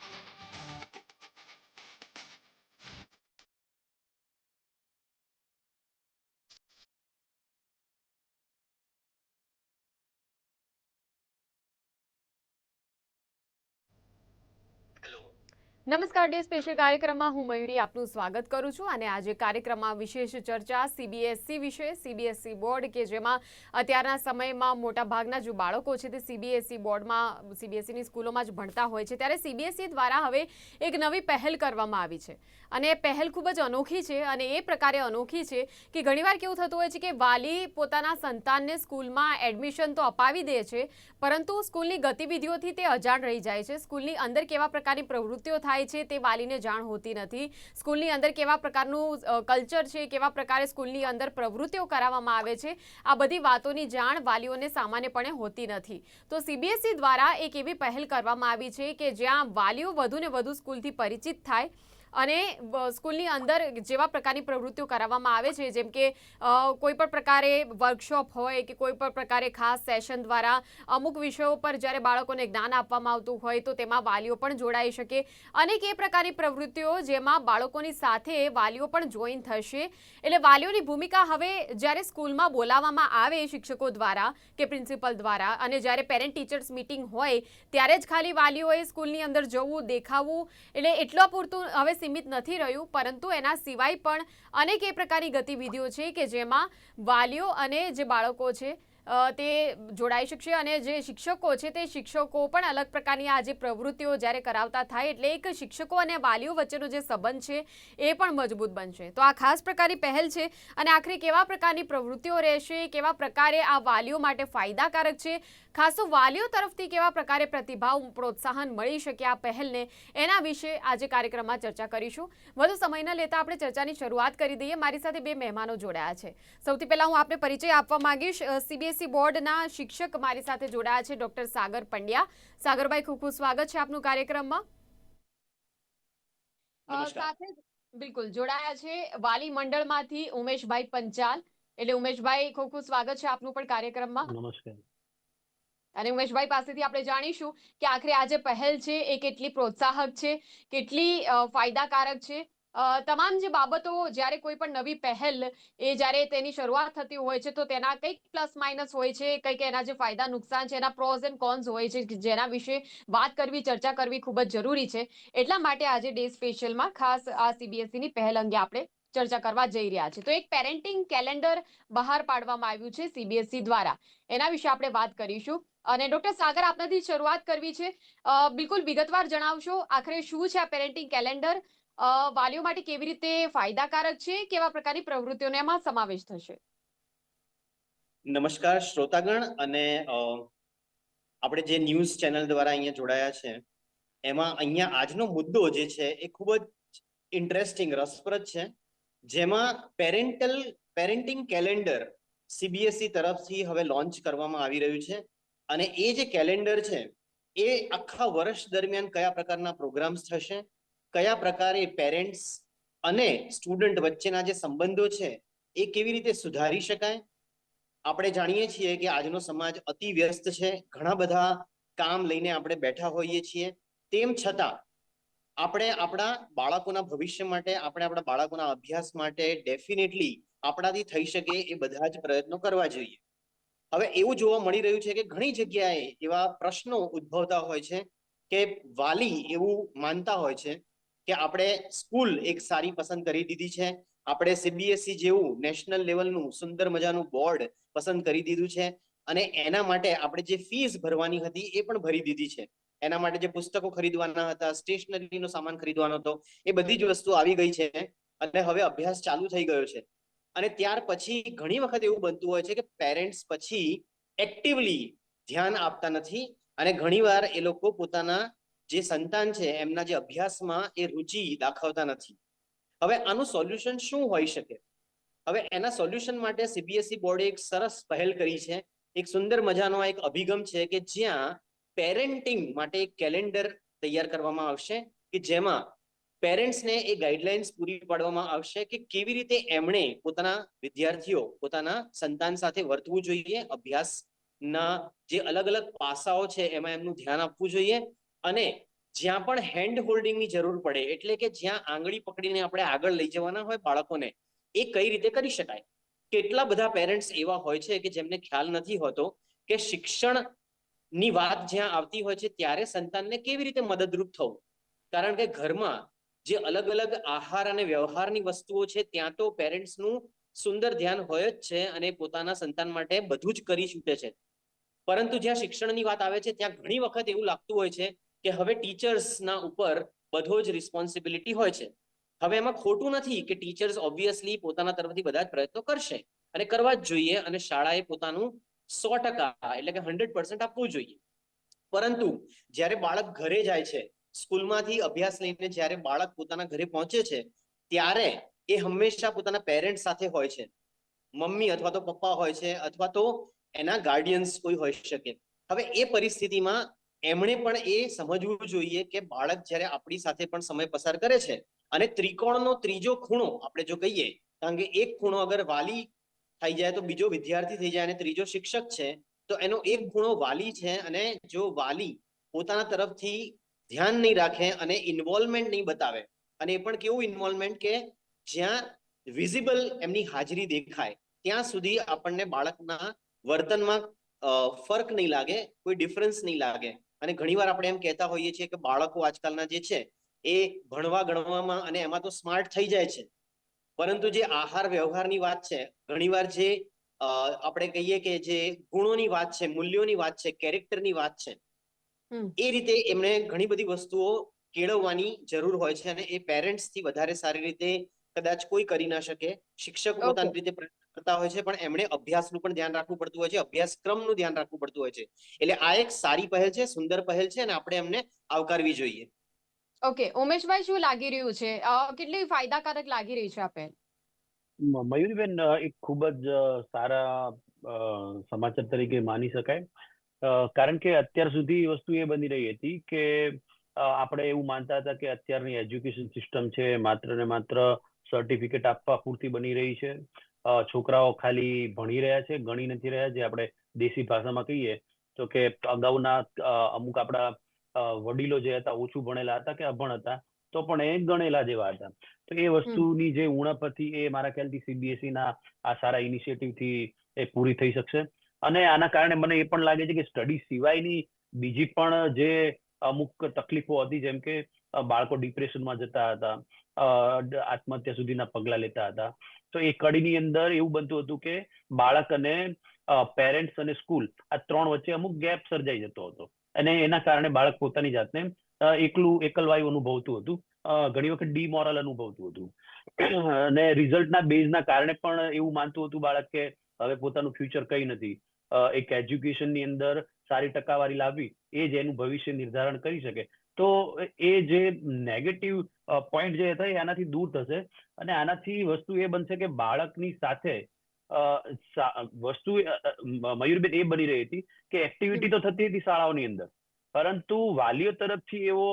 Thank you. નમસ્કાર, day special કાર્યક્રમમાં હું મયુરી આપનું સ્વાગત કરું છું અને આજે કાર્યક્રમમાં વિશેષ ચર્ચા સીબીએસસી વિશે સીબીએસસી બોર્ડ કે જેમાં અત્યારના સમયમાં મોટાભાગના જો બાળકો છે તે સીબીએસઈ બોર્ડમાં સીબીએસઈની સ્કૂલોમાં જ ભણતા હોય છે, ત્યારે સીબીએસઈ દ્વારા હવે એક નવી પહેલ કરવામાં આવી છે. અને પહેલ ખૂબ જ અનોખી છે અને એ પ્રકારે અનોખી છે કે ઘણીવાર કેવું થતું હોય છે કે વાલી પોતાના સંતાનને સ્કૂલમાં એડમિશન તો અપાવી દે છે, પરંતુ સ્કૂલની ગતિવિધિઓથી તે અજાણ રહી જાય છે. સ્કૂલની અંદર કેવા પ્રકારની પ્રવૃત્તિઓ થાય છે તે વાલીને જાણ હોતી નથી. સ્કૂલની અંદર કેવા પ્રકારનું કલ્ચર છે, કેવા પ્રકારે સ્કૂલની અંદર પ્રવૃત્તિઓ કરાવવામાં આવે છે, આ બધી વાતોની જાણ વાલીઓને સામાન્યપણે હોતી નથી. તો સીબીએસઈ દ્વારા એક એવી પહેલ કરવામાં આવી છે કે જ્યાં વાલીઓ વધુને વધુ સ્કૂલથી પરિચિત થાય અને સ્કૂલની અંદર જેવા પ્રકારની પ્રવૃત્તિઓ કરાવવામાં આવે છે, જેમ કે કોઈ પણ પ્રકારે વર્કશોપ હોય કે કોઈ પણ પ્રકારે ખાસ સેશન દ્વારા અમુક વિષયો પર જ્યારે બાળકોને જ્ઞાન આપવામાં આવતું હોય તો તેમાં વાલીઓ પણ જોડાઈ શકે. અનેક એ પ્રકારની પ્રવૃત્તિઓ જેમાં બાળકોની સાથે વાલીઓ પણ જોઈન થશે. એટલે વાલીઓની ભૂમિકા હવે જ્યારે સ્કૂલમાં બોલાવવામાં આવે શિક્ષકો દ્વારા કે પ્રિન્સિપલ દ્વારા અને જ્યારે પેરેન્ટ ટીચર્સ મીટિંગ હોય, ત્યારે જ ખાલી વાલીઓએ સ્કૂલની અંદર જવું, દેખાવું, એટલે એટલો પૂરતું હવે સીમિત નથી રહ્યું, પરંતુ એના સિવાય પણ અનેક એ પ્રકારની ગતિવિધિઓ છે કે જેમાં વાલીઓ અને જે બાળકો છે તે જોડાઈ શકશે અને જે શિક્ષકો છે તે શિક્ષકો પણ અલગ પ્રકારની આ જે પ્રવૃત્તિઓ જ્યારે કરાવતા થાય એટલે એક શિક્ષકો અને વાલીઓ વચ્ચેનો જે સંબંધ છે એ પણ મજબૂત બનશે. તો આ ખાસ પ્રકારની પહેલ છે અને આખરે કેવા પ્રકારની પ્રવૃત્તિઓ રહેશે, કેવા પ્રકારે આ વાલીઓ માટે ફાયદાકારક છે, ખાસ તો વાલીઓ તરફથી કેવા પ્રકારે પ્રતિભાવ પ્રોત્સાહન મળી શકે આ પહેલને એના વિશે આજે કાર્યક્રમમાં ચર્ચા કરીશું. વધુ સમય ન લેતા આપણે ચર્ચાની શરૂઆત કરી દઈએ. મારી સાથે બે મહેમાનો જોડાયા છે. સૌથી પહેલા હું આપને પરિચય આપવા માંગીશ. સીબીએસઈ બોર્ડના શિક્ષક મારી સાથે જોડાયા છે ડોક્ટર સાગર પંડ્યા. સાગરભાઈ ખૂબ ખૂબ સ્વાગત છે આપનું કાર્યક્રમમાં. સાથે બિલકુલ જોડાયા છે વાલી મંડળમાંથી ઉમેશભાઈ પંચાલ. એટલે ઉમેશભાઈ ખૂબ ખૂબ સ્વાગત છે આપનું પણ કાર્યક્રમમાં. નમસ્કાર. અને ઉમેશભાઈ પાસેથી આપણે જાણીશું કે આખરે આ જે પહેલ છે એ કેટલી પ્રોત્સાહક છે કેટલી ફાયદાકારક છે. તમામ જે બાબતો જ્યારે કોઈ પણ નવી પહેલ એ જ્યારે તેની શરૂઆત થતી હોય છે તો તેના કંઈક પ્લસ માઇનસ હોય છે, કંઈક એના જે ફાયદા નુકસાન છે, એના પ્રોઝ એન્ડ કોન્સ હોય છે જેના વિશે વાત કરવી, ચર્ચા કરવી ખૂબ જ જરૂરી છે. એટલા માટે આજે ડે સ્પેશિયલમાં ખાસ આ CBSE ની પહેલ અંગે આપણે ચર્ચા કરવા જઈ રહ્યા છે તો એક પેરેન્ટિંગ કેલેન્ડર બહાર પાડવામાં આવ્યું છે સીબીએસઈ દ્વારા. એના વિશે આપણે વાત કરીશું. અને ડોક્ટર સાગર, આપનાથી શરૂઆત કરવી છે. બિલકુલ વિગતવાર જણાવશો, આખરે શું છે આ પેરેન્ટિંગ કેલેન્ડર? વાલીઓ માટે કેવી રીતે ફાયદાકારક છે? કેવા પ્રકારની પ્રવૃત્તિઓનો એમાં સમાવેશ થશે? નમસ્કાર, શ્રોતાગણ અને આપણે જે ન્યૂઝ ચેનલ દ્વારા અહીંયા જોડાયા છે, એમાં અહીંયા આજનો મુદ્દો જે છે એ ખૂબ જ ઇન્ટરેસ્ટિંગ, રસપ્રદ છે. જેમાં પેરેન્ટલ, પેરેન્ટિંગ કેલેન્ડર સીબીએસઈ તરફથી હવે લોન્ચ કરવામાં આવી રહ્યું છે. અને એ જે કેલેન્ડર છે, એ આખા વર્ષ દરમિયાન કયા પ્રકારના પ્રોગ્રામ્સ થશે? કયા પ્રકારે પેરેન્ટ્સ અને સ્ટુડન્ટ વચ્ચેના જે સંબંધો છે, એ કેવી રીતે સુધારી શકાય? આપણે જાણીએ છીએ કે આજનો સમાજ અતિ વ્યસ્ત છે. ઘણા બધા કામ લઈને આપણે બેઠા હોઈએ છીએ. તેમ છતાં, આપણે આપણા બાળકોના ભવિષ્ય માટે, આપણે આપણા બાળકોના અભ્યાસ માટે ડેફિનેટલી આપણાથી થઈ શકે એ બધા જ પ્રયત્નો કરવા જોઈએ. હવે એવું જોવા મળી રહ્યું છે કે ઘણી જગ્યાએ એવા પ્રશ્નો ઉદ્ભવતા હોય છે કે વાલી એવું માનતા હોય છે કે આપણે સ્કૂલ એક સારી પસંદ કરી દીધી છે. આપણે સીબીએસઈ જેવું નેશનલ લેવલનું સુંદર મજાનું બોર્ડ પસંદ કરી દીધું છે. અને એના માટે આપણે જે ફીસ ભરવાની હતી એ પણ ભરી દીધી છે. એના માટે જે પુસ્તકો ખરીદવાના હતા સ્ટેશનરીનો સામાન ખરીદવાનો હતો, એ બધી જ વસ્તુ આવી ગઈ છે. અને હવે અભ્યાસ ચાલુ થઈ ગયો છે. અને ત્યાર પછી ઘણી વખત એવું બનતું હોય છે કે પેરેન્ટ્સ પછી એક્ટિવલી ધ્યાન આપતા નથી. અને ઘણીવાર એ લોકો પોતાના જે સંતાન છે, એમના જે અભ્યાસમાં એ રુચિ દાખવતા નથી. હવે આનું સોલ્યુશન શું હોઈ શકે? હવે એના સોલ્યુશન માટે સીબીએસઈ બોર્ડે એક સરસ પહેલ કરી છે. એક સુંદર મજાનો એક અભિગમ છે કે જ્યાં પેરેન્ટિંગ માટે એક કેલેન્ડર તૈયાર કરવામાં આવશે કે જેમાં પેરેન્ટ્સને એ ગાઈડલાઇન્સ પૂરી પાડવામાં આવશે કે કેવી રીતે એમણે પોતાના વિદ્યાર્થીઓ, પોતાના સંતાન સાથે વર્તવું જોઈએ, અભ્યાસના જે અલગ અલગ પાસાઓ છે, એમાં એમનું ધ્યાન આપવું જોઈએ. અને જ્યાં પણ હેન્ડ હોલ્ડિંગની જરૂર પડે, એટલે કે જ્યાં આંગળી પકડીને આપણે આગળ લઈ જવાના હોય બાળકોને, એ કઈ રીતે કરી શકાય? કેટલા બધા પેરેન્ટ્સ એવા હોય છે કે જેમને ખ્યાલ નથી હોતો કે શિક્ષણની વાત જ્યાં આવતી હોય છે ત્યારે સંતાનને કેવી રીતે મદદરૂપ થવું? કારણ કે ઘરમાં જે અલગ અલગ આહાર અને વ્યવહારની વસ્તુઓ છે, ત્યાં તો પેરેન્ટ્સનું સુંદર ધ્યાન હોય જ છે અને પોતાના સંતાન માટે બધું જ કરી છૂટે છે. પરંતુ જ્યાં શિક્ષણની વાત આવે છે, ત્યાં ઘણી વખત એવું લાગતું હોય છે કે હવે ટીચર્સના ઉપર બધો જ રિસ્પોન્સિબિલિટી હોય છે. હવે એમાં ખોટું નથી કે ટીચર્સ ઓબ્વિયસલી પોતાના તરફથી બધા જ પ્રયત્નો કરશે. અને કરવા જ જોઈએ અને શાળાએ પોતાનું સો ટકા એટલે કે હંડ્રેડ પર્સન્ટ આપવું જોઈએ. પરંતુ જ્યારે બાળક ઘરે જાય છે, સ્કૂલમાંથી અભ્યાસ લઈને જ્યારે બાળક પોતાના ઘરે પહોંચે છે, ત્યારે એ હંમેશા પોતાના પેરેન્ટ્સ સાથે હોય છે. મમ્મી અથવા તો પપ્પા હોય છે અથવા તો એના ગાર્ડિયન્સ કોઈ હોઈ શકે. હવે એ પરિસ્થિતિમાં એમણે પણ એ સમજવું જોઈએ કે બાળક જ્યારે આપણી સાથે પણ સમય પસાર કરે છે અને ત્રિકોણનો ત્રીજો ખૂણો આપણે જો કહીએ, કારણ કે એક ખૂણો અગર વાલી થઈ જાય તો બીજો વિદ્યાર્થી થઈ જાય અને ત્રીજો શિક્ષક છે, તો એનો એક ખૂણો વાલી છે અને જો વાલી પોતાના તરફથી ધ્યાન નહીં રાખે અને ઇન્વોલ્વમેન્ટ નહીં બતાવે, અને એ પણ કેવું ઇન્વોલ્વમેન્ટ કે જ્યાં વિઝિબલ એમની હાજરી દેખાય, ત્યાં સુધી આપણને બાળકના વર્તનમાં ફર્ક નહીં લાગે, કોઈ ડિફરન્સ નહીં લાગે. અને ઘણીવાર આપણે એમ કહેતા હોઈએ છીએ કે બાળકો આજકાલના જે છે એ ભણવા ગણવામાં અને એમાં તો સ્માર્ટ થઈ જાય છે. પરંતુ જે આહાર વ્યવહારની વાત છે ઘણીવાર જે આપણે કહીએ કે જે ગુણોની વાત છે મૂલ્યોની વાત છે કેરેક્ટરની વાત છે એ રીતે એમણે ઘણી બધી વસ્તુઓ કેળવવાની જરૂર હોય છે અને એ પેરેન્ટ્સથી વધારે સારી રીતે કદાચ કોઈ કરી ના શકે. શિક્ષક પોતાની રીતે પ્રયત્ન કરતા હોય છે પણ એમણે અભ્યાસનું પણ ધ્યાન રાખવું પડતું હોય છે અભ્યાસક્રમનું ધ્યાન રાખવું પડતું હોય છે. એટલે આ એક સારી પહેલ છે સુંદર પહેલ છે અને આપણે એમને આવકારવી જોઈએ. ઓકે ઉમેશભાઈ શું લાગી રહ્યું છે? કેટલી ફાયદાકારક લાગી રહી છે આ પહેલ? મયુરીબેન એક ખૂબ જ સારા સમાચાર તરીકે માની શકાય. કારણ કે અત્યાર સુધી વસ્તુ એ બની રહી હતી કે આપણે એવું માનતા હતા કે અત્યારની એજ્યુકેશન સિસ્ટમ છે માત્ર ને માત્ર સર્ટિફિકેટ આપવા પૂરતી બની રહી છે. છોકરાઓ ખાલી ભણી રહ્યા છે ગણી નથી રહ્યા જે આપણે દેશી ભાષામાં કહીએ તો કે અગાઉના અમુક આપણા વડીલો જે હતા ઓછું ભણેલા હતા કે અભણ હતા તો પણ એ ગણેલા જેવા હતા. તો એ વસ્તુની જે ઉણપ હતી એ મારા ખ્યાલથી સીબીએસઈ ના આ સારા ઇનિશિયેટિવથી એ પૂરી થઈ શકશે. અને આના કારણે મને એ પણ લાગે છે કે સ્ટડી સિવાયની બીજી પણ જે અમુક તકલીફો હતી જેમ કે બાળકો ડિપ્રેશનમાં જતા હતા આત્મહત્યા સુધીના પગલા લેતા હતા તો એ કડીની અંદર એવું બનતું હતું કે બાળક અને પેરેન્ટ્સ અને સ્કૂલ આ ત્રણ વચ્ચે અમુક ગેપ સર્જાઈ જતો હતો. અને એના કારણે બાળક પોતાની જાતને એકલું, એકલવાયું અનુભવતું હતું. ઘણી વખત ડીમોરલ અનુભવતું હતું. અને રિઝલ્ટના બેઝના કારણે પણ એવું માનતું હતું બાળક કે હવે પોતાનું ફ્યુચર કઈ નથી. એક એજ્યુકેશનની અંદર સારી ટકાવારી લાવવી એ જ એનું ભવિષ્ય નિર્ધારણ કરી શકે. તો એ જે નેગેટિવ પોઈન્ટ જે હતા આનાથી દૂર થશે અને આનાથી વસ્તુ એ બનશે કે બાળકની સાથે વસ્તુ મયુરબેન એ બની રહી હતી કે એક્ટિવિટી તો થતી હતી શાળાઓની અંદર. પરંતુ વાલીઓ તરફથી એવો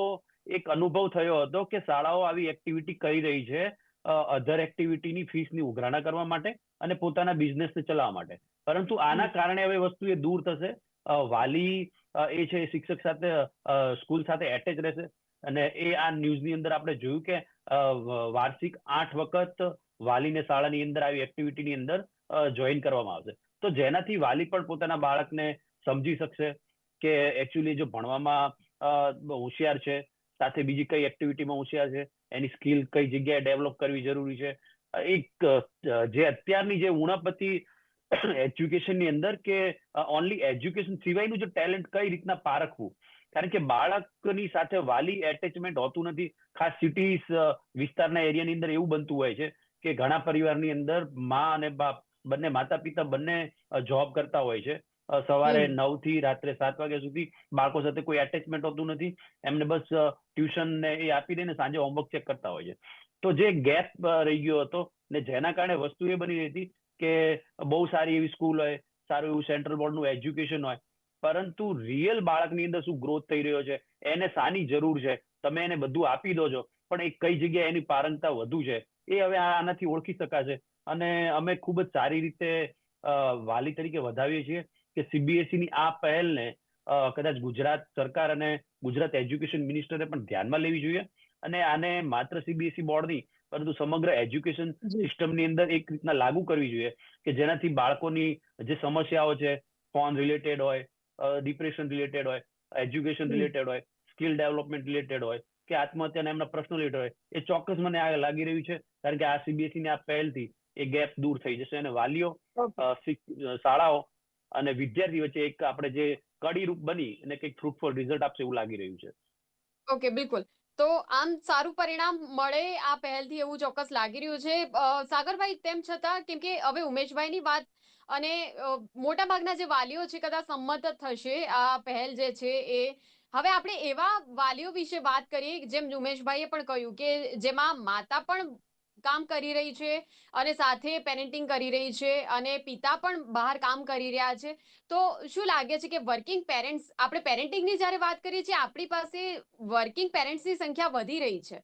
એક અનુભવ થયો હતો કે શાળાઓ આવી એક્ટિવિટી કરી રહી છે અધર એક્ટિવિટીની ફીસની ઉઘરાણા કરવા માટે અને પોતાના બિઝનેસને ચલાવવા માટે. પરંતુ આના કારણે હવે વસ્તુ એ દૂર થશે. વાલી એ છે શિક્ષક સાથે સ્કૂલ સાથે એટેચ રહેશે. અને એ આ ન્યૂઝની અંદર આપણે જોયું કે વાર્ષિક આઠ વખત વાલીને શાળાની અંદર આવી એક્ટિવિટીની અંદર જોઈન કરવામાં આવશે. તો જેનાથી વાલી પણ પોતાના બાળકને સમજી શકશે કે એકચ્યુઅલી જો ભણવામાં હોશિયાર છે, સાથે બીજી કઈ એક્ટિવિટીમાં હોશિયાર છે, એની સ્કિલ કઈ જગ્યાએ ડેવલપ કરવી જરૂરી છે. એક જે અત્યારની જે ઉણપ હતી એજ્યુકેશનની અંદર કે ઓનલી એજ્યુકેશન સિવાયનું જો ટેલેન્ટ કઈ રીતના પારખવું કારણ કે બાળકની સાથે વાલી એટેચમેન્ટ હોતું નથી. ખાસ સિટીઝ વિસ્તારના એરિયાની અંદર એવું બનતું હોય છે કે ઘણા પરિવારની અંદર મા અને બાપ બંને માતા પિતા બંને જોબ કરતા હોય છે. સવારે નવથી રાત્રે સાત વાગ્યા સુધી બાળકો સાથે કોઈ એટેચમેન્ટ હોતું નથી. એમને બસ ટ્યુશન ને એ આપી દઈને સાંજે હોમવર્ક ચેક કરતા હોય છે. તો જે ગેપ રહી ગયો હતો ને જેના કારણે વસ્તુ એ બની રહી હતી કે બહુ સારી એવી સ્કૂલ હોય, સારું એવું સેન્ટ્રલ બોર્ડનું એજ્યુકેશન હોય. પરંતુ રિયલ બાળકની અંદર શું ગ્રોથ થઈ રહ્યો છે, એને શાની જરૂર છે, તમે એને બધું આપી દો છો, પણ એ કઈ જગ્યાએ એની પારંગતા વધુ છે, એ હવે આનાથી ઓળખી શકાશે. અને અમે ખૂબ જ સારી રીતે વાલી તરીકે વધાવીએ છીએ કે સીબીએસઈ ની આ પહેલને કદાચ ગુજરાત સરકાર અને ગુજરાત એજ્યુકેશન મિનિસ્ટરે પણ ધ્યાનમાં લેવી જોઈએ. અને આને માત્ર સીબીએસઈ બોર્ડ નહીં પરંતુ સમગ્ર એજ્યુકેશન સિસ્ટમની અંદર એક રીતના લાગુ કરવી જોઈએ કે જેનાથી બાળકોની જે સમસ્યાઓ છે ફોન રિલેટેડ હોય ડિપ્રેશન રિલેટેડ હોય એજ્યુકેશન રિલેટેડ હોય સ્કિલ ડેવલપમેન્ટ રિલેટેડ હોય કે આત્મહત્યાના એમના પ્રશ્નો રિલેટેડ હોય એ ચોક્કસ મને આ લાગી રહ્યું છે કારણ કે આ સીબીએસઈ ની આ પહેલથી એ ગેપ દૂર થઈ જશે અને વાલીઓ શાળાઓ અને વિદ્યાર્થી વચ્ચે એક આપણે જે કડી રૂપ બની અને કંઈક ફ્રૂટફુલ રિઝલ્ટ આપશે એવું લાગી રહ્યું છે. ઓકે બિલકુલ. તો આમ સારું પરિણામ મળે આ પહેલથી એવું ચોક્કસ લાગી રહ્યું છે. સાગરભાઈ, તેમ છતાં, કેમ કે હવે ઉમેશભાઈની વાત અને મોટાભાગના જે વાલીઓ છે, કદાચ સંમત થશે આ પહેલ જે છે એ. હવે આપણે એવા વાલીઓ વિશે વાત કરીએ, જેમ ઉમેશભાઈએ પણ કહ્યું કે જેમાં માતા પણ કામ કરી રહી છે અને સાથે પેરેન્ટિંગ કરી રહી છે અને પિતા પણ બહાર કામ કરી રહ્યા છે. તો શું લાગે છે કે વર્કિંગ પેરેન્ટ્સ આપણે પેરેન્ટિંગની જ્યારે વાત કરીએ છીએ, આપણી પાસે વર્કિંગ પેરેન્ટ્સની સંખ્યા વધી રહી છે.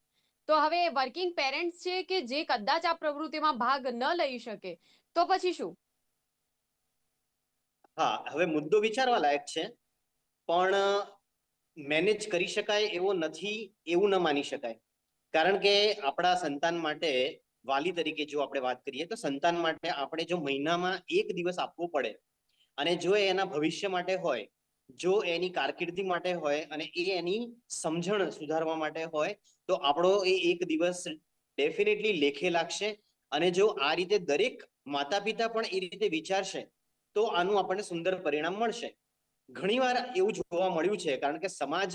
તો હવે વર્કિંગ પેરેન્ટ્સ છે કે જે કદાચ આ પ્રવૃત્તિમાં ભાગ ન લઈ શકે? તો પછી શું? હા, હવે મુદ્દો વિચારવા લાયક છે, પણ મેનેજ કરી શકાય એવો નથી, એવું ન માની શકાય. કારણ કે આપણા સંતાન માટે વાલી તરીકે જો આપણે વાત કરીએ, તો સંતાન માટે આપણે જો મહિનામાં એક દિવસ આપવો પડે અને જો એના ભવિષ્ય માટે હોય, જો એની કારકિર્દી માટે હોય અને એ એની સમજણ સુધારવા માટે હોય, તો આપણો એ એક દિવસ ડેફિનેટલી લેખે લાગશે અને જો આ રીતે દરેક માતા પિતા પણ એ રીતે વિચારશે, તો આનું આપણને સુંદર પરિણામ મળશે. ઘણીવાર એવું જોવા મળ્યું છે, કારણ કે સમાજ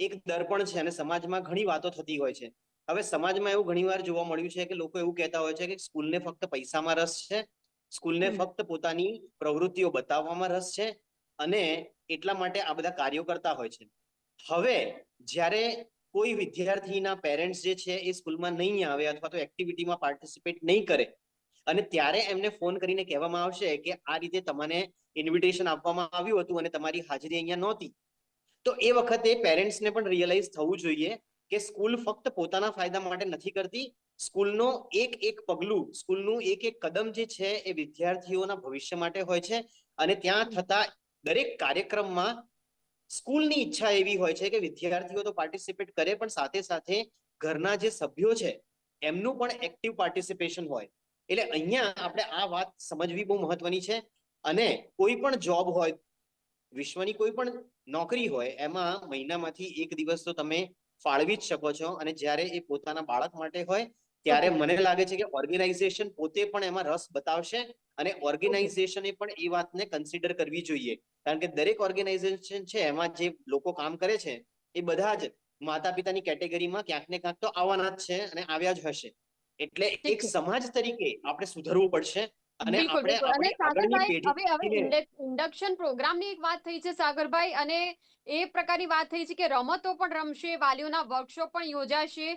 એક દર્પણ છે અને સમાજમાં ઘણી વાતો થતી હોય છે. હવે સમાજમાં એવું ઘણીવાર જોવા મળ્યું છે કે લોકો એવું કહેતા હોય છે કે સ્કૂલને ફક્ત પૈસામાં રસ છે. સ્કૂલને. ફક્ત પોતાની પ્રવૃત્તિઓ બતાવવામાં રસ છે અને એટલા માટે આ બધા કાર્યો કરતા હોય છે. હવે જ્યારે કોઈ વિદ્યાર્થીના પેરેન્ટ્સ જે છે એ સ્કૂલમાં નહીં આવે અથવા તો એક્ટિવિટીમાં પાર્ટિસિપેટ નહીં કરે અને ત્યારે એમને ફોન કરીને કહેવામાં આવશે કે આ રીતે તમને ઇન્વિટેશન આપવામાં આવ્યું હતું અને તમારી હાજરી અહીંયા નહોતી. તો એ વખતે પેરેન્ટ્સને પણ રિયલાઇઝ થવું જોઈએ કે સ્કૂલ ફક્ત પોતાના ફાયદા માટે નથી કરતી. સ્કૂલનો એક એક પગલું, સ્કૂલનું એક એક કદમ જે છે એ વિદ્યાર્થીઓના ભવિષ્ય માટે હોય છે. અને ત્યાં થતા દરેક કાર્યક્રમમાં સ્કૂલની ઈચ્છા એવી હોય છે કે વિદ્યાર્થીઓ તો પાર્ટિસિપેટ કરે, પણ સાથે સાથે ઘરના જે સભ્યો છે, એમનું પણ એક્ટિવ પાર્ટિસિપેશન હોય. એટલે અહીંયા આપણે આ વાત સમજવી બહુ મહત્વની છે. અને કોઈ પણ જોબ હોય વિશ્વની કોઈ પણ નોકરી હોય એમાં મહિનામાંથી એક દિવસ તો તમે ફાળવી જ શકો છો. અને જ્યારે એ પોતાના બાળક માટે હોય ત્યારે મને લાગે છે કે ઓર્ગેનાઇઝેશન પોતે પણ એમાં રસ બતાવશે અને ઓર્ગેનાઇઝેશને પણ એ વાતને કન્સિડર કરવી જોઈએ. કારણ કે દરેક ઓર્ગેનાઇઝેશન છે એમાં જે લોકો કામ કરે છે એ બધા જ માતા પિતાની કેટેગરીમાં ક્યાંક ને ક્યાંક તો આવવાના જ છે અને આવ્યા જ હશે. એટલે એક સમાજ તરીકે આપણે સુધરવું પડશે અને બિલકુલ આપણે સાગરભાઈ હવે હવે ઇન્ડક્શન પ્રોગ્રામની એક વાત થઈ છે સાગરભાઈ અને એ પ્રકારની વાત થઈ છે કે રમતો પણ રમશે વાલીઓના વર્કશોપ પણ યોજાશે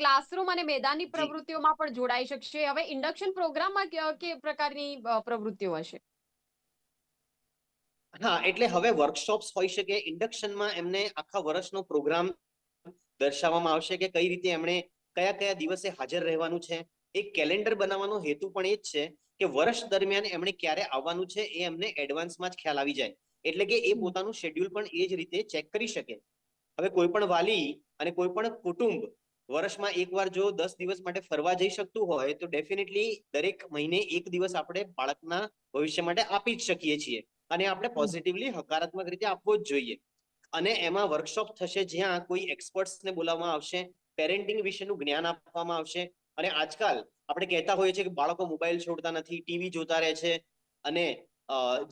ક્લાસરૂમ અને મેદાની પ્રવૃત્તિઓમાં પણ જોડાઈ શકશે. હવે ઇન્ડક્શન પ્રોગ્રામમાં કે કે પ્રકારની પ્રવૃત્તિઓ હશે? હા એટલે હવે વર્કશોપ્સ હોઈ શકે ઇન્ડક્શનમાં એમને આખા વર્ષનો પ્રોગ્રામ દર્શાવવામાં આવશે કે કઈ રીતે એમણે કયા કયા દિવસે હાજર રહેવાનું છે. એક કેલેન્ડર બનાવવાનો હેતુ પણ એ જ છે કે વર્ષ દરમિયાન એમણે ક્યારે આવવાનું છે એ એમને એડવાન્સમાં જ ખ્યાલ આવી જાય. એટલે કે એ પોતાનું શેડ્યુલ પણ એ જ રીતે ચેક કરી શકે. હવે કોઈ પણ વાલી અને કોઈ પણ કુટુંબ વર્ષમાં એકવાર જો દસ દિવસ માટે ફરવા જઈ શકતું હોય તો ડેફિનેટલી દરેક મહિને એક દિવસ આપણે બાળકના ભવિષ્ય માટે આપી જ શકીએ છીએ. અને આપણે પોઝિટિવલી હકારાત્મક રીતે આપવો જ જોઈએ. અને એમાં વર્કશોપ થશે જ્યાં કોઈ એક્સપર્ટ્સને બોલાવવામાં આવશે પેરેન્ટિંગ વિશેનું જ્ઞાન આપવામાં આવશે. અને આજકાલ આપણે કહેતા હોઈએ છીએ કે બાળકો મોબાઈલ છોડતા નથી ટીવી જોતા રહે છે અને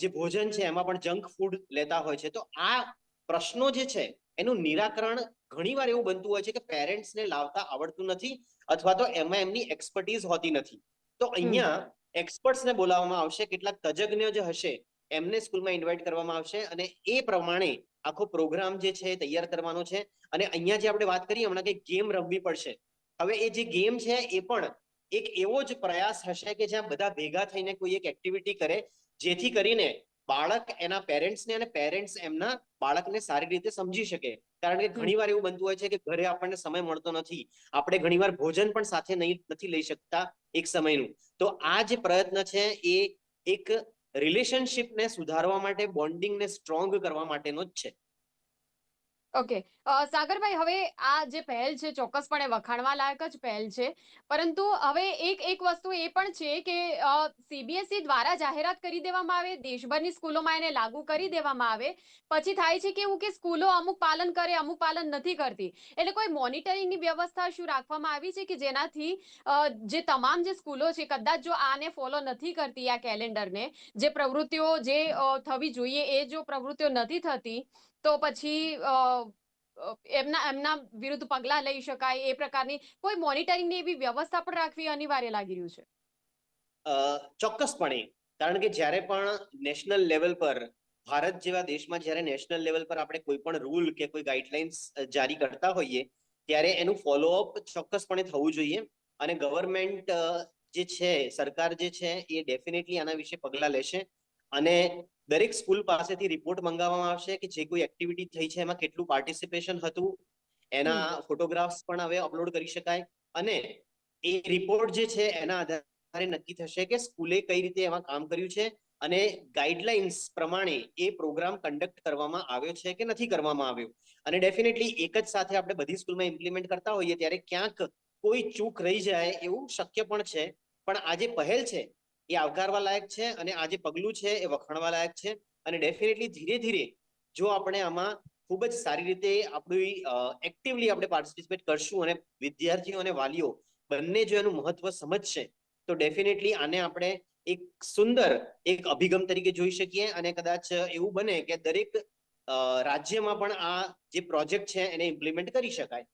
જે ભોજન છે એમાં પણ જંક ફૂડ લેતા હોય છે. તો આ પ્રશ્નો જે છે એનું નિરાકરણ ઘણીવાર એવું બનતું હોય છે કે પેરેન્ટ્સને લાવતા આવડતું નથી અથવા તો એમાં એમની એક્સપર્ટીઝ હોતી નથી. તો અહીંયા એક્સપર્ટ્સને બોલાવવામાં આવશે કેટલાક તજજ્ઞ જે હશે એમને સ્કૂલમાં ઇન્વાઇટ કરવામાં આવશે અને એ પ્રમાણે આખો પ્રોગ્રામ જે છે એ તૈયાર કરવાનો છે. અને અહીંયા જે આપણે વાત કરી હમણાં કે ગેમ રમવી પડશે. હવે એ જે ગેમ છે એ પણ એક એવો જ પ્રયાસ હશે કે જ્યાં બધા ભેગા થઈને કોઈ એક એક્ટિવિટી કરે, જેથી કરીને બાળક એના પેરેન્ટ્સને અને પેરેન્ટ્સ એમના બાળકને સારી રીતે સમજી શકે. કારણ કે ઘણીવાર એવું બનતું હોય છે કે ઘરે આપણને સમય મળતો નથી. આપણે ઘણીવાર ભોજન પણ સાથે નહીં, નથી લઈ શકતા એક સમયનું. તો આ જે પ્રયત્ન છે એ એક રિલેશનશિપને સુધારવા માટે બોન્ડિંગને સ્ટ્રોંગ કરવા માટેનો જ છે. ઓકે સાગરભાઈ, હવે આ જે પહેલ છે ચોક્કસપણે વખાણવા લાયક જ પહેલ છે. પરંતુ હવે એક એક વસ્તુ એ પણ છે કે સીબીએસઈ દ્વારા જાહેરાત કરી દેવામાં આવે, દેશભરની સ્કૂલોમાં એને લાગુ કરી દેવામાં આવે. પછી થાય છે કે એવું કે સ્કૂલો અમુક પાલન કરે, અમુક પાલન નથી કરતી. એટલે કોઈ મોનિટરિંગની વ્યવસ્થા શું રાખવામાં આવી છે કે જેનાથી જે તમામ જે સ્કૂલો છે, કદાચ જો આને ફોલો નથી કરતી આ કેલેન્ડરને, જે પ્રવૃત્તિઓ જે થવી જોઈએ એ જો પ્રવૃત્તિઓ નથી થતી તો પછી એમના એમના વિરુદ્ધ પગલાં લઈ શકાય, એ પ્રકારની કોઈ મોનિટરિંગની એવી વ્યવસ્થા પણ રાખવી અનિવાર્ય લાગી રહ્યું છે? ચોક્કસપણે. કારણ કે જ્યારે પણ નેશનલ લેવલ પર, ભારત જેવા દેશમાં જ્યારે નેશનલ લેવલ પર આપણે કોઈ પણ રૂલ કે કોઈ ગાઈડલાઇન્સ જારી કરતા હોઈએ, ત્યારે એનું ફોલોઅપ ચોક્કસપણે થવું જોઈએ અને ગવર્મેન્ટ જે છે, સરકાર જે છે, એ ડેફિનેટલી આના વિશે પગલાં લેશે. અને દરેક સ્કૂલ પાસેથી રિપોર્ટ મંગાવવામાં આવશે કે જે કોઈ એક્ટિવિટી થઈ છે એમાં કેટલું પાર્ટિસિપેશન હતું એના ફોટોગ્રાફ્સ પણ હવે અપલોડ કરી શકાય. અને એ રિપોર્ટ જે છે એના આધારે નક્કી થશે કે સ્કૂલે કઈ રીતે એમાં કામ કર્યું છે અને ગાઈડલાઇન્સ પ્રમાણે એ પ્રોગ્રામ કન્ડક્ટ કરવામાં આવ્યો છે કે નથી કરવામાં આવ્યો. અને ડેફિનેટલી એક જ સાથે આપણે બધી સ્કૂલમાં ઇમ્પ્લિમેન્ટ કરતા હોઈએ ત્યારે ક્યાંક કોઈ ચૂક રહી જાય એવું શક્ય પણ છે. પણ આ જે પહેલ છે એ આવકારવા લાયક છે અને આ જે પગલું છે એ વખાણવા લાયક છે. અને ડેફિનેટલી ધીરે ધીરે જો આપણે આમાં ખૂબ જ સારી રીતે આપણી એક્ટિવલી આપણે પાર્ટિસિપેટ કરશું અને વિદ્યાર્થીઓ અને વાલીઓ બંને જો એનું મહત્વ સમજશે, તો ડેફિનેટલી આને આપણે એક સુંદર, એક અભિગમ તરીકે જોઈ શકીએ અને કદાચ એવું બને કે દરેક રાજ્યમાં પણ આ જે પ્રોજેક્ટ છે એને ઇમ્પ્લિમેન્ટ કરી શકાય.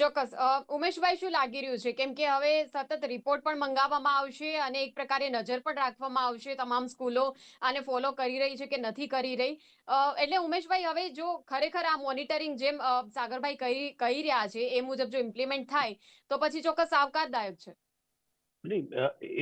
ચોક્કસ. ઉમેશભાઈ શું લાગી રહ્યું છે? કેમ કે હવે સતત રિપોર્ટ પણ મંગાવવામાં આવશે અને એક પ્રકારે નજર પણ રાખવામાં આવશે તમામ સ્કૂલો આને ફોલો કરી રહી છે કે નથી કરી રહી. એટલે ઉમેશભાઈ, હવે જો ખરેખર આ મોનિટરિંગ જેમ સાગરભાઈ કહી કહી રહ્યા છે, એ મુજબ જો ઇમ્પ્લિમેન્ટ થાય, તો પછી ચોક્કસ આવકારદાયક છે. નહીં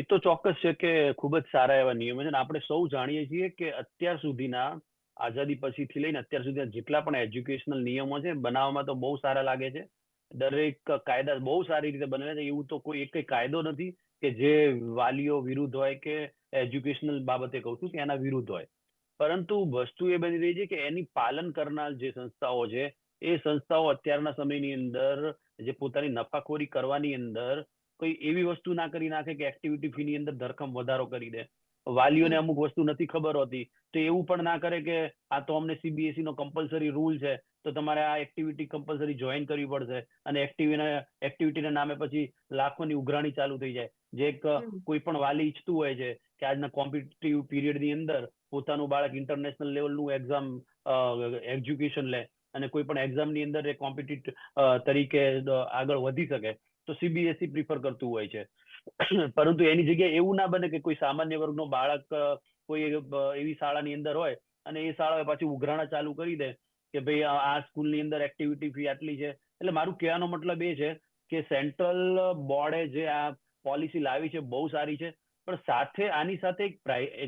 એ તો ચોક્કસ છે કે ખૂબ જ સારા એવા નિયમો છે આપણે સૌ જાણીએ છીએ કે અત્યાર સુધીના આઝાદી પછીથી લઈને અત્યાર સુધીના જેટલા પણ એજ્યુકેશનલ નિયમો છે, બનાવવામાં તો બહુ સારા લાગે છે. દરેક કાયદા બહુ સારી રીતે બનેલા છે. એવું તો કોઈ એક કાયદો નથી કે જે વાલીઓ વિરુદ્ધ હોય કે એજ્યુકેશનલ બાબતે કહું છું કે એના વિરુદ્ધ હોય. પરંતુ વસ્તુ એ બની રહી છે કે એની પાલન કરનાર જે સંસ્થાઓ છે એ સંસ્થાઓ અત્યારના સમયની અંદર જે પોતાની નફાખોરી કરવાની અંદર કોઈ એવી વસ્તુ ના કરી નાખે કે એક્ટિવિટી ફી ની અંદર ધરખમ વધારો કરી દે. વાલીઓને. અમુક વસ્તુ નથી ખબર હોતી. તો એવું પણ ના કરે કે આ તો અમને સીબીએસઈ નો કમ્પલસરી રૂલ છે. તો તમારે આ એક્ટિવિટી કમ્પલસરી જોઈન કરવી પડશે. અને એક્ટિવિટીના એક્ટિવિટીના નામે પછી લાખોની ઉઘરાણી ચાલુ થઈ જાય. જે એક કોઈ પણ વાલી ઈચ્છતું હોય છે કે આજના કોમ્પિટિટિવ પીરિયડની અંદર પોતાનું બાળક ઇન્ટરનેશનલ લેવલનું એક્ઝામ એજ્યુકેશન લે અને કોઈ પણ એક્ઝામની અંદર એ કોમ્પિટિટ તરીકે આગળ વધી શકે તો સીબીએસઈ પ્રિફર કરતું હોય છે. પરંતુ એની જગ્યાએ એવું ના બને કે કોઈ સામાન્ય વર્ગનો બાળક કોઈ એવી શાળાની અંદર હોય અને એ શાળાએ પાછી ઉઘરાણા ચાલુ કરી દે કે ભાઈ આ સ્કૂલની અંદર એક્ટિવિટી ફી આટલી છે. એટલે મારું કહેવાનો મતલબ એ છે કે સેન્ટ્રલ બોર્ડે જે આ પોલિસી લાવી છે બહુ સારી છે, પણ સાથે આની સાથે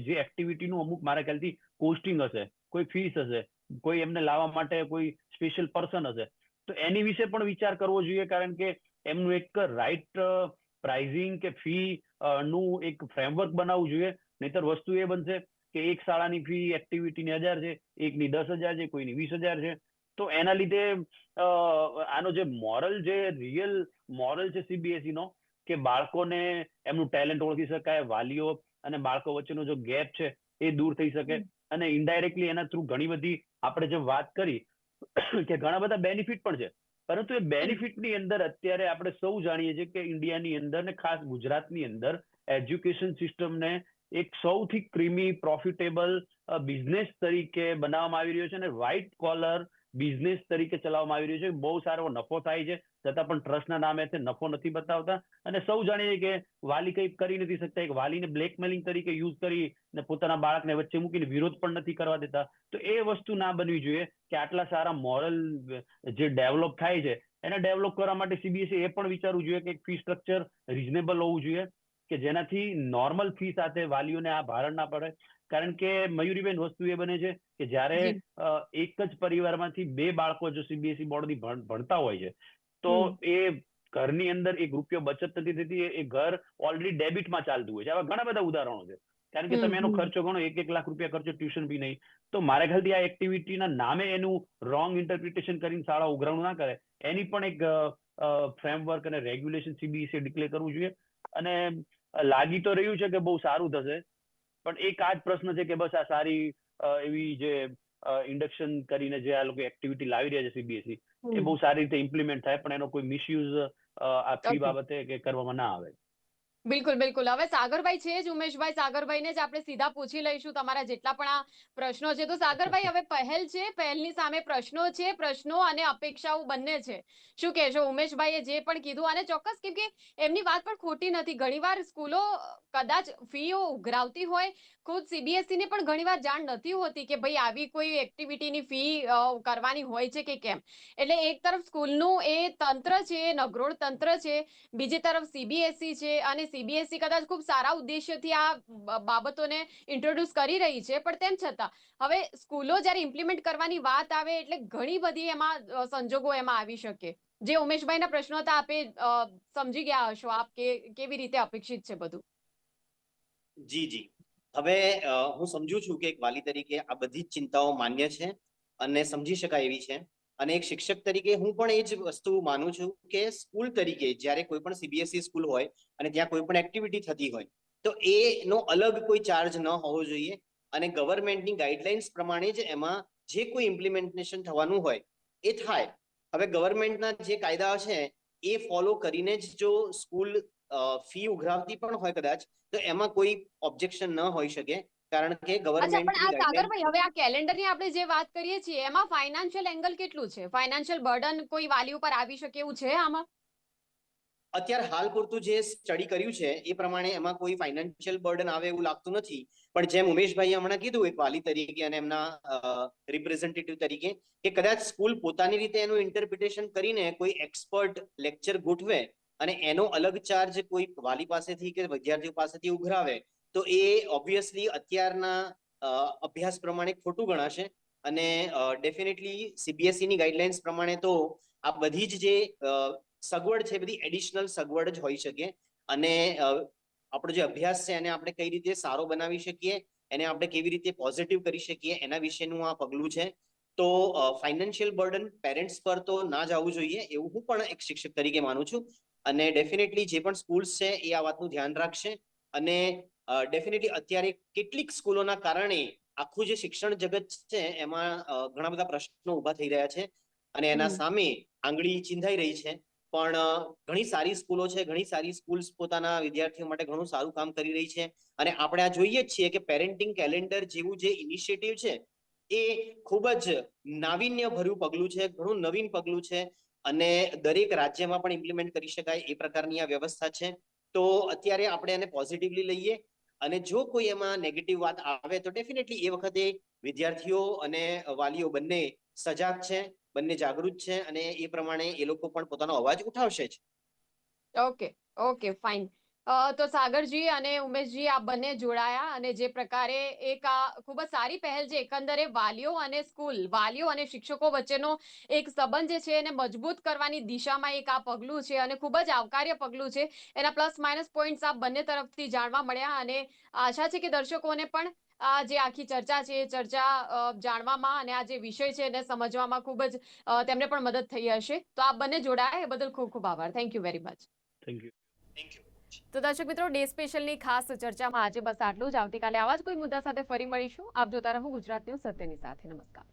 જે એક્ટિવિટીનું અમુક મારા ખ્યાલથી કોસ્ટિંગ હશે, કોઈ ફીસ હશે, કોઈ એમને લાવવા માટે કોઈ સ્પેશિયલ પર્સન હશે. તો એની વિશે પણ વિચાર કરવો જોઈએ કારણ કે એમનું એક રાઈટ પ્રાઇઝિંગ કે ફી નું એક ફ્રેમવર્ક બનાવવું જોઈએ, નહીતર વસ્તુ એ બનશે કે એક શાળાની ફી એક્ટિવિટીની હજાર છે એકની દસ હજાર છે કોઈની વીસ હજાર છે. તો એના લીધે આનો જે મોરલ જે રિયલ મોરલ છે સીબીએસઈ નો કે બાળકોને એમનું ટેલેન્ટ ઓળખી શકાય વાલીઓ અને બાળકો વચ્ચેનો જો ગેપ છે એ દૂર થઈ શકે. અને ઇનડાયરેક્ટલી એના થ્રુ ઘણી બધી આપણે જે વાત કરી કે ઘણા બધા બેનિફિટ પણ છે. પરંતુ એ બેનિફિટની અંદર અત્યારે આપણે સૌ જાણીએ છીએ કે ઇન્ડિયાની અંદર ને ખાસ ગુજરાતની અંદર એજ્યુકેશન સિસ્ટમને એક સૌથી ક્રીમી પ્રોફિટેબલ બિઝનેસ તરીકે બનાવવામાં આવી રહ્યો છે અને વ્હાઇટ કોલર બિઝનેસ તરીકે ચલાવવામાં આવી રહ્યો છે. બહુ સારો નફો થાય છે. છતાં પણ ટ્રસ્ટના નામે તે નફો નથી બતાવતા. અને સૌ જાણીએ કે વાલી કંઈ કરી નથી શકતા. એક વાલીને બ્લેકમેલિંગ તરીકે યુઝ કરી ને પોતાના બાળકને વચ્ચે મૂકીને વિરોધ પણ નથી કરવા દેતા. તો એ વસ્તુ ના બનવી જોઈએ કે આટલા સારા મોરલ જે ડેવલપ થાય છે, એને ડેવલપ કરવા માટે સીબીએસઈ એ પણ વિચારવું જોઈએ કે ફી સ્ટ્રક્ચર રિઝનેબલ હોવું જોઈએ. કે જેનાથી નોર્મલ ફી સાથે વાલીઓને આ ભારણ ના પડે. કારણ કે મયુરીબેન વસ્તુ એ બને છે કે જ્યારે એક જ પરિવારમાંથી બે બાળકો જો સીબીએસઈ બોર્ડની ભણતા હોય છે તો એ ઘરની અંદર એક રૂપિયો બચત નથી થતી એ- ઘર ઓલરેડી ડેબિટમાં ચાલતું હોય છે. આવા ઘણા બધા ઉદાહરણો છે. કારણ કે તમે એનો ખર્ચો ગણો એક એક લાખ રૂપિયા ખર્ચો ટ્યુશન બી નહીં. તો મારા ખ્યાલથી આ એક્ટિવિટીના નામે એનું રોંગ ઇન્ટરપ્રિટેશન કરીને શાળા ઉઘરાણું ના કરે. એની પણ એક ફ્રેમવર્ક અને રેગ્યુલેશન સીબીએસઈ ડિક્લેર કરવું જોઈએ. અને લાગી તો રહ્યું છે કે બહુ સારું થશે પણ એક આ જ પ્રશ્ન છે કે બસ આ સારી એવી જે ઇન્ડક્શન કરીને જે આ લોકો એક્ટિવિટી લાવી રહ્યા છે સીબીએસઈ એ બહુ સારી રીતે ઇમ્પ્લિમેન્ટ થાય પણ એનો કોઈ મિસયુઝ આ ફી બાબતે કે કરવામાં ના આવે. બિલકુલ બિલકુલ. હવે સાગરભાઈ છે જ, ઉમેશભાઈ. સાગરભાઈને જ આપણે સીધા પૂછી લઈશું તમારા જેટલા પણ આ પ્રશ્નો છે. તો સાગરભાઈ, હવે પહેલ છે, પહેલની સામે પ્રશ્નો છે, પ્રશ્નો અને અપેક્ષાઓ બંને છે. શું કહેશો? ઉમેશભાઈએ જે પણ કીધું, અને ચોક્કસ કેમ કે એમની વાત પણ ખોટી નથી. ઘણીવાર સ્કૂલો કદાચ ફીઓ ઉઘરાવતી હોય. ખુદ સીબીએસઈ ને પણ ઘણીવાર જાણ નથી હોતી કે ભાઈ આવી કોઈ એક્ટિવિટીની ફી કરવાની હોય છે કે કેમ. એટલે એક તરફ સ્કૂલનું એ તંત્ર છે, નગરોળ તંત્ર છે. બીજી તરફ સીબીએસઈ છે અને સીબીએસઈ કદાચ ખૂબ સારા ઉદ્દેશ્યથી આ બાબતોને ઇન્ટ્રોડ્યુસ કરી રહી છે, પણ તેમ છતાં, હવે સ્કૂલો જ્યારે ઇમ્પ્લિમેન્ટ કરવાની વાત આવે એટલે ઘણી બધી એમાં સંજોગો એમાં આવી શકે. જે ઉમેશભાઈના પ્રશ્નો હતા, આપે સમજી ગયા હશો આપ કે કેવી રીતે અપેક્ષિત છે બધું? જી જી. હવે હું સમજુ છું કે એક વાલી તરીકે આ બધી ચિંતાઓ માન્ય છે અને સમજી શકાય એવી છે. અને એક શિક્ષક તરીકે હું પણ એ જ વસ્તુ માનું છું કે સ્કૂલ તરીકે જ્યારે કોઈ પણ સીબીએસઈ સ્કૂલ હોય અને ત્યાં કોઈ પણ એક્ટિવિટી થતી હોય, તો એનો અલગ કોઈ ચાર્જ ન હોવો જોઈએ અને ગવર્મેન્ટની ગાઈડલાઇન્સ પ્રમાણે જ એમાં જે કોઈ ઇમ્પ્લિમેન્ટેશન થવાનું હોય એ થાય. હવે ગવર્મેન્ટના જે કાયદા છે એ ફોલો કરીને જ જો સ્કૂલ ફી ઉઘરાવતી પણ હોય કદાચ, તો એમાં કોઈ ઓબ્જેક્શન ન હોઈ શકે. કારણ કે ગવર્મેન્ટ સાગરભાઈ હવે આ કેલેન્ડરની આપણે જે વાત કરીએ છીએ એમાં ફાઇનાન્શિયલ એંગલ કેટલું છે? ફાઇનાન્શિયલ બર્ડન કોઈ વાલી ઉપર આવી શકે એવું છે આમાં? અત્યારે હાલ પૂરતું જે સ્ટડી કર્યું છે એ પ્રમાણે એમાં કોઈ ફાઇનાન્શિયલ બર્ડન આવે એવું લાગતું નથી. પણ જેમ ઉમેશભાઈ હમણાં કીધું એક વાલી તરીકે અને એમના રિપ્રેઝેન્ટેટિવ તરીકે કે કદાચ સ્કૂલ પોતાની રીતે એનું ઇન્ટરપ્રિટેશન કરીને કોઈ એક્સપર્ટ લેક્ચર ગોઠવે અને એનો અલગ ચાર્જ કોઈ વાલી પાસેથી કે વિદ્યાર્થીઓ પાસેથી ઉઘરાવે તો એ ઓબ્વિયસલી અત્યારના અભ્યાસ પ્રમાણે ખોટું ગણાશે અને ડેફિનેટલી સીબીએસઈ ની ગાઈડલાઇન્સ પ્રમાણે તો આ બધી જ જે સગવડ છે બધી એડિશનલ સગવડ જ હોઈ શકે અને આપણો જે અભ્યાસ છે એને આપણે કઈ રીતે સારો બનાવી શકીએ, એને આપણે કેવી રીતે પોઝિટિવ કરી શકીએ, એના વિશેનું આ પગલું છે. તો ફાઇનાન્શિયલ બર્ડન પેરેન્ટ્સ પર તો ના જ જોઈએ એવું હું પણ એક શિક્ષક તરીકે માનું છું અને ડેફિનેટલી જે પણ સ્કૂલ્સ છે એ આ વાતનું ધ્યાન રાખશે અને ડેફિનેટલી અત્યારે કેટલીક સ્કૂલોના કારણે આખું જે શિક્ષણ જગત છે એમાં ઘણા બધા પ્રશ્નો ઊભા થઈ રહ્યા છે અને એના સામે આંગળી ચિંધાઈ રહી છે. પણ ઘણી સારી સ્કૂલો છે ઘણી સારી સ્કૂલ્સ પોતાના વિદ્યાર્થીઓ માટે ઘણું સારું કામ કરી રહી છે અને આપણે આ જોઈએ જ છીએ કે પેરેન્ટિંગ કેલેન્ડર જેવું જે ઇનિશિયેટિવ છે એ ખૂબ જ નાવીન્ય ભર્યું પગલું છે ઘણું નવીન પગલું છે અને દરેક રાજ્યમાં પણ ઇમ્પ્લિમેન્ટ કરી શકાય એ પ્રકારની આ વ્યવસ્થા છે. તો અત્યારે આપણે એને પોઝિટિવલી લઈએ અને જો કોઈ એમાં નેગેટિવ વાત આવે તો ડેફિનેટલી એ વખતે વિદ્યાર્થીઓ અને વાલીઓ બંને સજાગ છે, બંને જાગૃત છે અને એ પ્રમાણે એ લોકો પણ પોતાનો અવાજ ઉઠાવશે જ. ઓકે ઓકે ફાઇન તો સાગરજી અને ઉમેશજી આ બંને જોડાયા અને જે પ્રકારે એક આ ખૂબ જ સારી પહેલ છે. એકંદરે વાલીઓ અને સ્કૂલ વાલીઓ અને શિક્ષકો વચ્ચેનો એક સંબંધ જે છે એને મજબૂત કરવાની દિશામાં એક આ પગલું છે અને ખૂબ જ આવકાર્ય પગલું છે. એના પ્લસ માઇનસ પોઈન્ટ્સ આ બંને તરફથી જાણવા મળ્યા અને આશા છે કે દર્શકોને પણ આ જે આખી ચર્ચા છે એ ચર્ચા જાણવામાં અને આ જે વિષય છે એને સમજવામાં ખૂબ જ તેમને પણ મદદ થઈ હશે. તો આ બંને જોડાયા. એ બદલ ખૂબ ખૂબ આભાર. Thank you very much thank you thank you તો દર્શક મિત્રો, ડે સ્પેશિયલની ખાસ ચર્ચામાં આજે બસ આટલું જ. આવતીકાલે આવા જ કોઈ મુદ્દા સાથે ફરી મળીશું. આપ જોતા રહો ગુજરાત ન્યૂઝ સત્યની સાથે. નમસ્કાર.